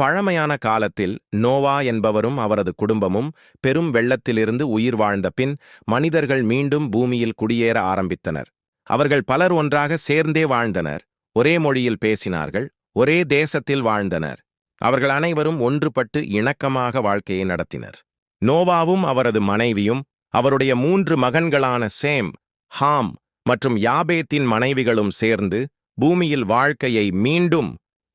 பழமையான காலத்தில் நோவா என்பவரும் அவரது குடும்பமும் பெரும் வெள்ளத்திலிருந்து உயிர் வாழ்ந்த பின் மனிதர்கள் மீண்டும் பூமியில் குடியேற ஆரம்பித்தனர். அவர்கள் பலர் ஒன்றாக சேர்ந்தே வாழ்ந்தனர். ஒரே மொழியில் பேசினார்கள் ஒரே தேசத்தில் வாழ்ந்தனர். அவர்கள் அனைவரும் ஒன்றுபட்டு இணக்கமாக வாழ்க்கையை நடத்தினர். நோவாவும் அவரது மனைவியும் அவருடைய மூன்று மகன்களான சேம் ஹாம் மற்றும் யாபேத்தின் மனைவிகளும் சேர்ந்து பூமியில் வாழ்க்கையை மீண்டும்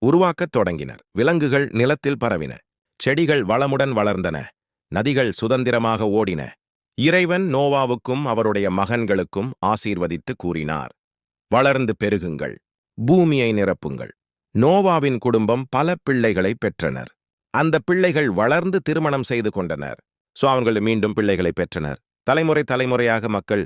உருவாக்கத் தொடங்கினர். விலங்குகள் நிலத்தில் பரவின. செடிகள் வளமுடன் வளர்ந்தன. நதிகள் சுதந்திரமாக ஓடின. இறைவன் நோவாவுக்கும் அவருடைய மகன்களுக்கும் ஆசீர்வதித்து கூறினார். வளர்ந்து பெருகுங்கள். பூமியை நிரப்புங்கள். நோவாவின் குடும்பம் பல பிள்ளைகளை பெற்றனர். அந்த பிள்ளைகள் வளர்ந்து திருமணம் செய்து கொண்டனர். சோ அவர்கள் மீண்டும் பிள்ளைகளை பெற்றனர். தலைமுறை தலைமுறையாக மக்கள்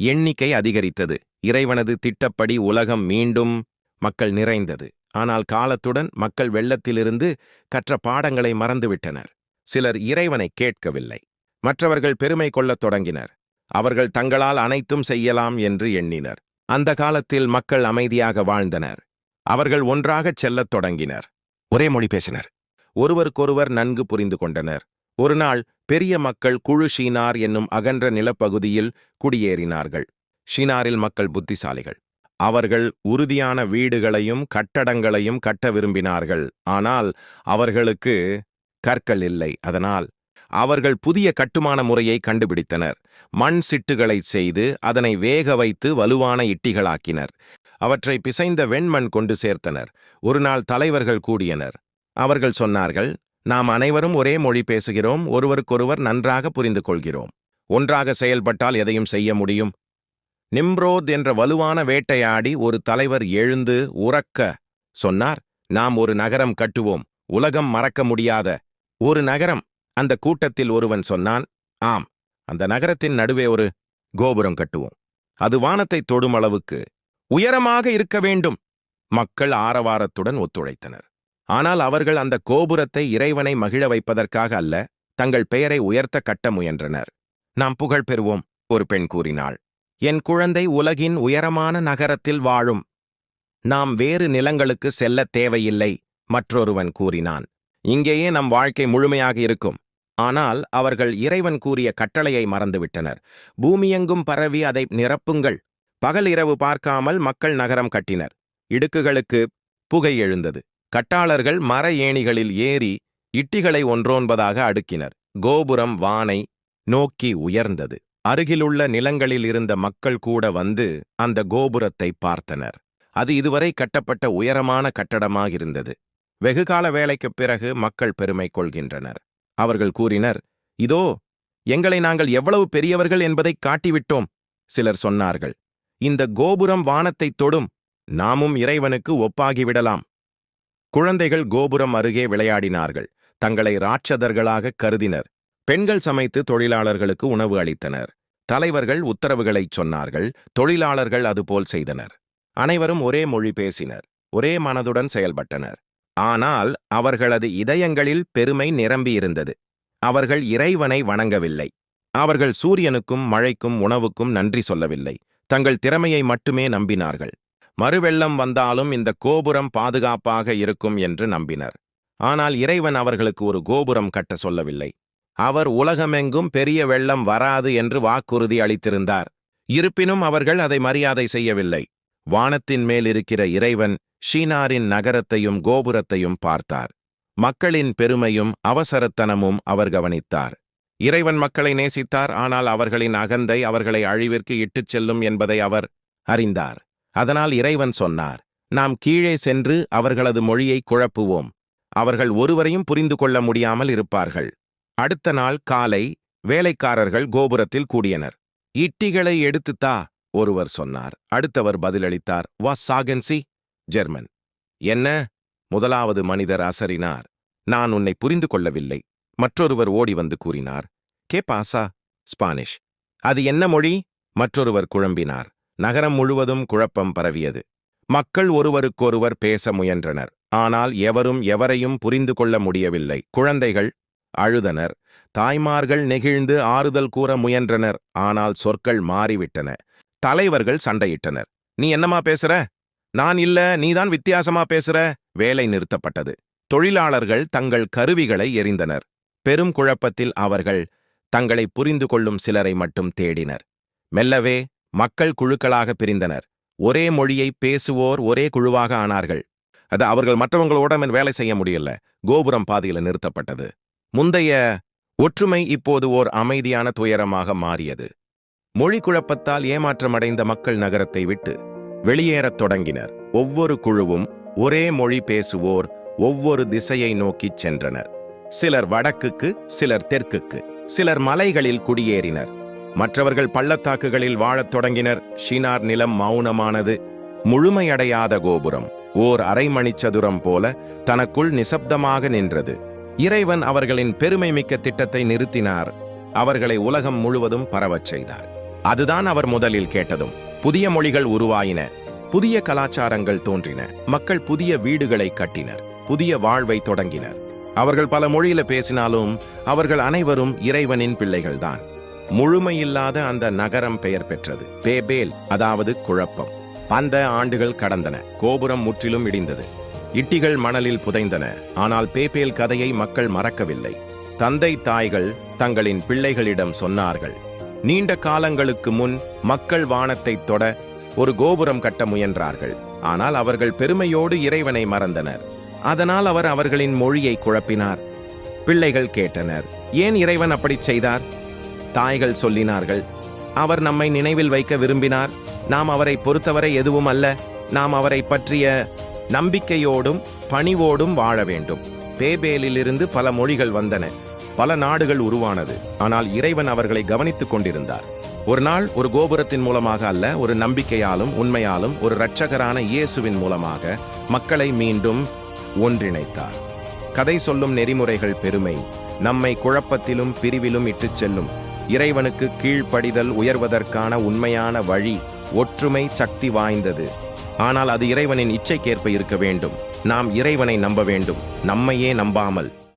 எண்ணிக்கை அதிகரித்தது. இறைவனது திட்டப்படி உலகம் மீண்டும் மக்கள் நிறைந்தது. ஆனால் காலத்துடன் மக்கள் வெள்ளத்திலிருந்து கற்ற பாடங்களை மறந்துவிட்டனர். சிலர் இறைவனை கேட்கவில்லை. மற்றவர்கள் பெருமை கொள்ளத் தொடங்கினர். அவர்கள் தங்களால் அனைத்தும் செய்யலாம் என்று எண்ணினர். அந்த காலத்தில் மக்கள் அமைதியாக வாழ்ந்தனர். அவர்கள் ஒன்றாகச் செல்லத் தொடங்கினர். ஒரே மொழி பேசினர். ஒருவருக்கொருவர் நன்கு புரிந்து கொண்டனர். ஒரு நாள் பெரிய மக்கள் குழு ஷீனார் என்னும் அகன்ற நிலப்பகுதியில் குடியேறினார்கள். ஷீனாரில் மக்கள் புத்திசாலிகள். அவர்கள் உறுதியான வீடுகளையும் கட்டடங்களையும் கட்ட விரும்பினார்கள். ஆனால் அவர்களுக்கு கற்கள் இல்லை. அதனால் அவர்கள் புதிய கட்டுமான முறையை கண்டுபிடித்தனர். மண் சிட்டுகளைச் செய்து அதனை வேக வைத்து வலுவான இட்டிகளாக்கினர். அவற்றை பிசைந்த வெண்மண் கொண்டு சேர்த்தனர். ஒரு நாள் தலைவர்கள் கூடியனர். அவர்கள் சொன்னார்கள் நாம் அனைவரும் ஒரே மொழி பேசுகிறோம். ஒருவருக்கொருவர் நன்றாக புரிந்து கொள்கிறோம் ஒன்றாக செயல்பட்டால் எதையும் செய்ய முடியும். நிம்ரோத் என்ற வலுவான வேட்டையாடி ஒரு தலைவர் எழுந்து உறக்க சொன்னார் நாம் ஒரு நகரம் கட்டுவோம் உலகம் மறக்க முடியாத. ஒரு நகரம்? அந்த கூட்டத்தில் ஒருவன் சொன்னான் ஆம் அந்த நகரத்தின் நடுவே ஒரு கோபுரம் கட்டுவோம். அது வானத்தை தொடும் அளவுக்கு உயரமாக இருக்க வேண்டும். மக்கள் ஆரவாரத்துடன் ஒத்துழைத்தனர். ஆனால் அவர்கள் அந்த கோபுரத்தை இறைவனை மகிழ வைப்பதற்காக அல்ல தங்கள் பெயரை உயர்த்த கட்ட முயன்றனர். நாம் புகழ் பெறுவோம் ஒரு பெண் கூறினாள். என் குழந்தை உலகின் உயரமான நகரத்தில் வாழும். நாம் வேறு நிலங்களுக்கு செல்லத் தேவையில்லை மற்றொருவன் கூறினான். இங்கேயே நம் வாழ்க்கை முழுமையாக இருக்கும். ஆனால் அவர்கள் இறைவன் கூறிய கட்டளையை மறந்துவிட்டனர். பூமியெங்கும் பரவி அதை நிரப்புங்கள். பகல் இரவு பார்க்காமல் மக்கள் நகரம் கட்டினர். இடுக்குகளுக்கு புகை எழுந்தது. கட்டாளர்கள் மர ஏணிகளில் ஏறி இட்டிகளை ஒன்றோன்பதாக அடுக்கினர். கோபுரம் வானை நோக்கி உயர்ந்தது. அருகிலுள்ள நிலங்களில் இருந்த மக்கள் கூட வந்து அந்த கோபுரத்தை பார்த்தனர். அது இதுவரை கட்டப்பட்ட உயரமான கட்டடமாகிருந்தது வெகுகால வேலைக்குப் பிறகு மக்கள் பெருமை கொள்கின்றனர். அவர்கள் கூறினர் இதோ எங்களை நாங்கள் எவ்வளவு பெரியவர்கள் என்பதைக் காட்டிவிட்டோம் சிலர் சொன்னார்கள். இந்த கோபுரம் வானத்தைத் தொடும் நாமும் இறைவனுக்கு ஒப்பாகிவிடலாம். குழந்தைகள் கோபுரம் அருகே விளையாடினார்கள். தங்களை ராட்சதர்களாக கருதினர். பெண்கள் சமைத்து தொழிலாளர்களுக்கு உணவு அளித்தனர். தலைவர்கள் உத்தரவுகளைச் சொன்னார்கள். தொழிலாளர்கள் அதுபோல் செய்தனர். அனைவரும் ஒரே மொழி பேசினர். ஒரே மனதுடன் செயல்பட்டனர். ஆனால் அவர்களது இதயங்களில் பெருமை நிரம்பியிருந்தது. அவர்கள் இறைவனை வணங்கவில்லை. அவர்கள் சூரியனுக்கும் மழைக்கும் உணவுக்கும் நன்றி சொல்லவில்லை. தங்கள் திறமையை மட்டுமே நம்பினார்கள். மறுவெள்ளம் வந்தாலும் இந்த கோபுரம் பாதுகாப்பாக இருக்கும் என்று நம்பினர். ஆனால் இறைவன் அவர்களுக்கு ஒரு கோபுரம் கட்ட சொல்லவில்லை. அவர் உலகமெங்கும் பெரிய வெள்ளம் வராது என்று வாக்குறுதி அளித்திருந்தார். இருப்பினும் அவர்கள் அதை மரியாதை செய்யவில்லை. வானத்தின் மேல் இருக்கிற இறைவன் ஷீனாரின் நகரத்தையும் கோபுரத்தையும் பார்த்தார். மக்களின் பெருமையும் அவசரத்தனமும் அவர் கவனித்தார். இறைவன் மக்களை நேசித்தார் ஆனால் அவர்களின் அகந்தை அவர்களை அழிவிற்கு இட்டுச் செல்லும் என்பதை அவர் அறிந்தார். அதனால் இறைவன் சொன்னார் நாம் கீழே சென்று அவர்களது மொழியை குழப்புவோம். அவர்கள் ஒருவரையும் புரிந்து கொள்ள முடியாமல் இருப்பார்கள். அடுத்த நாள் காலை வேலைக்காரர்கள் கோபுரத்தில் கூடியனர். இட்டிகளை எடுத்துத்தா ஒருவர் சொன்னார். அடுத்தவர் பதிலளித்தார் வா சாகன்சி ஜெர்மன். என்ன? முதலாவது மனிதர் அசறினார். நான் உன்னை புரிந்து கொள்ளவில்லை. மற்றொருவர் ஓடி வந்து கூறினார் கே பாசா ஸ்பானிஷ். அது என்ன மொழி? மற்றொருவர் குழம்பினார் நகரம் முழுவதும் குழப்பம் பரவியது. மக்கள் ஒருவருக்கொருவர் பேச முயன்றனர். ஆனால் எவரும் எவரையும் புரிந்து கொள்ள முடியவில்லை. குழந்தைகள் அழுதனர். தாய்மார்கள் நெகிழ்ந்து ஆறுதல் கூற முயன்றனர். ஆனால் சொற்கள் மாறிவிட்டன. தலைவர்கள் சண்டையிட்டனர். நீ என்னமா பேசுற? நான் இல்ல நீதான் வித்தியாசமா பேசுற? வேலை நிறுத்தப்பட்டது. தொழிலாளர்கள் தங்கள் கருவிகளை எறிந்தனர். பெரும் குழப்பத்தில் அவர்கள் தங்களை புரிந்து கொள்ளும் சிலரை மட்டும் தேடினர். மெல்லவே மக்கள் குழுக்களாக பிரிந்தனர். ஒரே மொழியை பேசுவோர் ஒரே குழுவாக ஆனார்கள். அது அவர்கள் மற்றவங்களோட வேலை செய்ய முடியல. கோபுரம் பாதியில நிறுத்தப்பட்டது. முந்தைய ஒற்றுமை இப்போது ஓர் அமைதியான துயரமாக மாறியது. மொழி குழப்பத்தால் ஏமாற்றமடைந்த மக்கள் நகரத்தை விட்டு வெளியேறத் தொடங்கினர். ஒவ்வொரு குழுவும் ஒரே மொழி பேசுவோர் ஒவ்வொரு திசையை நோக்கிச் சென்றனர். சிலர் வடக்குக்கு சிலர் தெற்குக்கு சிலர் மலைகளில் குடியேறினர். மற்றவர்கள் பள்ளத்தாக்குகளில் வாழத் தொடங்கினர். ஷினார் நிலம் மௌனமானது முழுமையடையாத கோபுரம். ஓர் அரை மணிச்சதுரம் போல தனக்குள் நிசப்தமாக நின்றது. இறைவன் அவர்களின் பெருமை மிக்க திட்டத்தை நிறுத்தினார். அவர்களை உலகம் முழுவதும் பரவச் செய்தார். அதுதான் அவர் முதலில் கேட்டதும். புதிய மொழிகள் உருவாயின. புதிய கலாச்சாரங்கள் தோன்றின. மக்கள் புதிய வீடுகளை கட்டினர். புதிய வாழ்வை தொடங்கினர். அவர்கள் பல மொழியில பேசினாலும் அவர்கள் அனைவரும் இறைவனின் பிள்ளைகள்தான். முழுமையில்லாத அந்த நகரம் பெயர் பெற்றது. பேபேல் அதாவது குழப்பம். பந்த ஆண்டுகள் கடந்தன. கோபுரம் முற்றிலும் இடிந்தது. இட்டிகள் மணலில் புதைந்தன. ஆனால் பேபேல் கதையை மக்கள் மறக்கவில்லை. தந்தை தாய்கள் தங்களின் பிள்ளைகளிடம் சொன்னார்கள். நீண்ட காலங்களுக்கு முன் மக்கள் வானத்தை தொட ஒரு கோபுரம் கட்ட முயன்றார்கள். ஆனால் அவர்கள் பெருமையோடு இறைவனை மறந்தனர். அதனால் அவர் அவர்களின் மொழியை குழப்பினார். பிள்ளைகள் கேட்டனர் ஏன் இறைவன் அப்படிச் செய்தார்? தாய்கள் சொல்லினார்கள் அவர் நம்மை நினைவில் வைக்க விரும்பினார். நாம் அவரை பொறுத்தவரை எதுவும் அல்ல. நாம் அவரை பற்றிய நம்பிக்கையோடும் பணிவோடும் வாழ வேண்டும். பேபேலிலிருந்து பல மொழிகள் வந்தன. பல நாடுகள் உருவானது. ஆனால் இறைவன் அவர்களை கவனித்துக் கொண்டிருந்தார். ஒரு நாள் ஒரு கோபுரத்தின் மூலமாக அல்ல ஒரு நம்பிக்கையாலும் உண்மையாலும் ஒரு இரட்சகரான இயேசுவின் மூலமாக மக்களை மீண்டும் ஒன்றிணைத்தார். கதை சொல்லும் நெறிமுறைகள் பெருமை. நம்மை குழப்பத்திலும் பிரிவிலும் இட்டுச் செல்லும். இறைவனுக்கு கீழ்ப்படிதல் உயர்வதற்கான உண்மையான வழி ஒற்றுமை சக்தி வாய்ந்தது. ஆனால் அது இறைவனின் இச்சைக்கேற்ப இருக்க வேண்டும். நாம் இறைவனை நம்ப வேண்டும். நம்மையே நம்பாமல்.